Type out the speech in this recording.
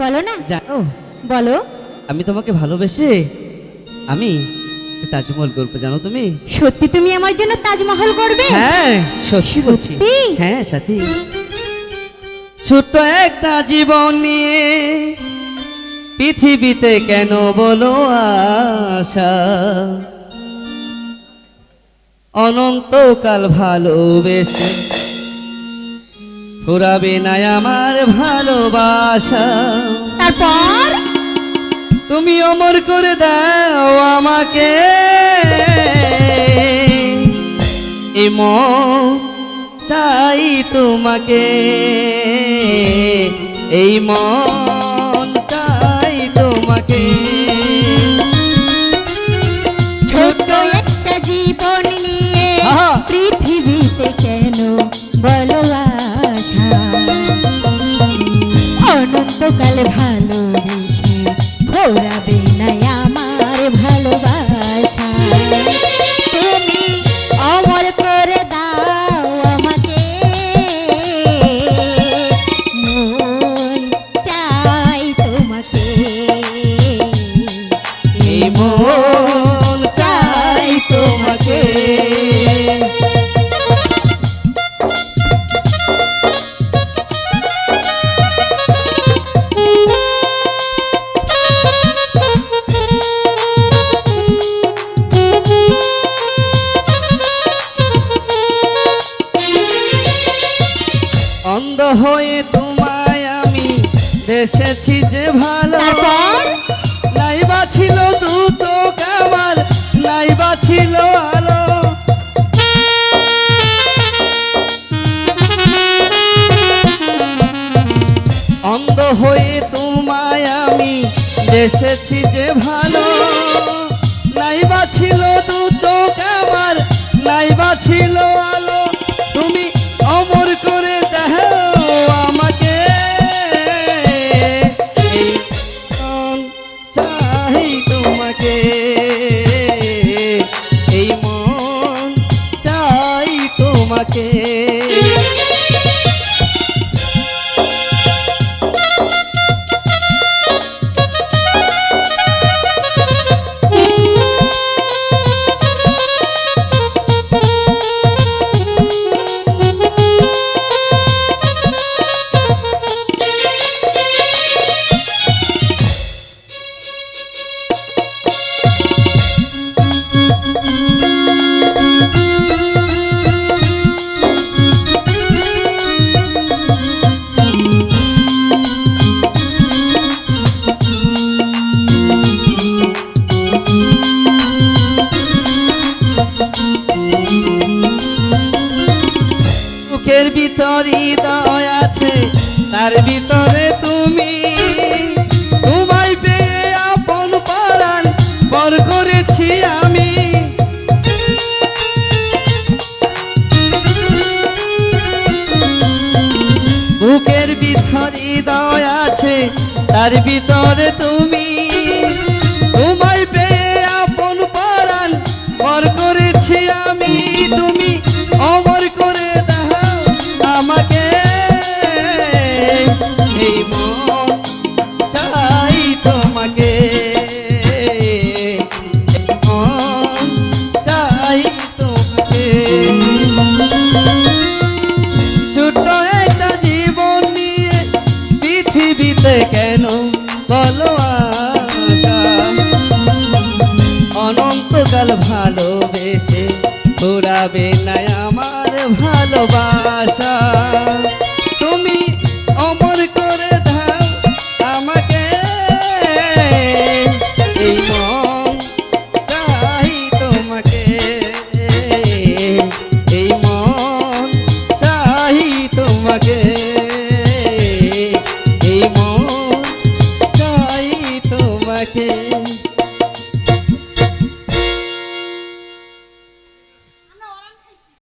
বলো না। জানো বলো। আমি তোমাকে ভালোবেসে আমি তাজমহল করব জানো তুমি? সত্যি তুমি আমার জন্য তাজমহল করবে হ্যাঁ সত্যি বলছি। হ্যাঁ সাথী। ছোট্ট একটা জীবন নিয়ে পৃথিবীতে কেন বলো আশা? অনন্তকাল ভালোবেসে ফুরাবে না আমার ভালোবাসা। তারপর? তুমি অমর করে দাও আমাকে। এই মন চাই তোমাকে। এই মন অন্ধ হয়ে তোমায় আমি দেশেছি যে ভালো? নাই বা ছিল দু চোখ আমার নাই বা ছিল আলো। অন্ধ হয়ে তোমায় আমি দেশেছি যে ভালো। নাই বা ছিল দু চোখ আমার নাই বা ছিল আলো। তোমাকে হৃদয় আছে, তার ভিতরে তুমি। তোমায় পেয়ে আপন পরাণ পর করেছি আমি। বুকের ভিতর হৃদয় আছে, তার ভিতরে তুমি। চাই তোমাকে।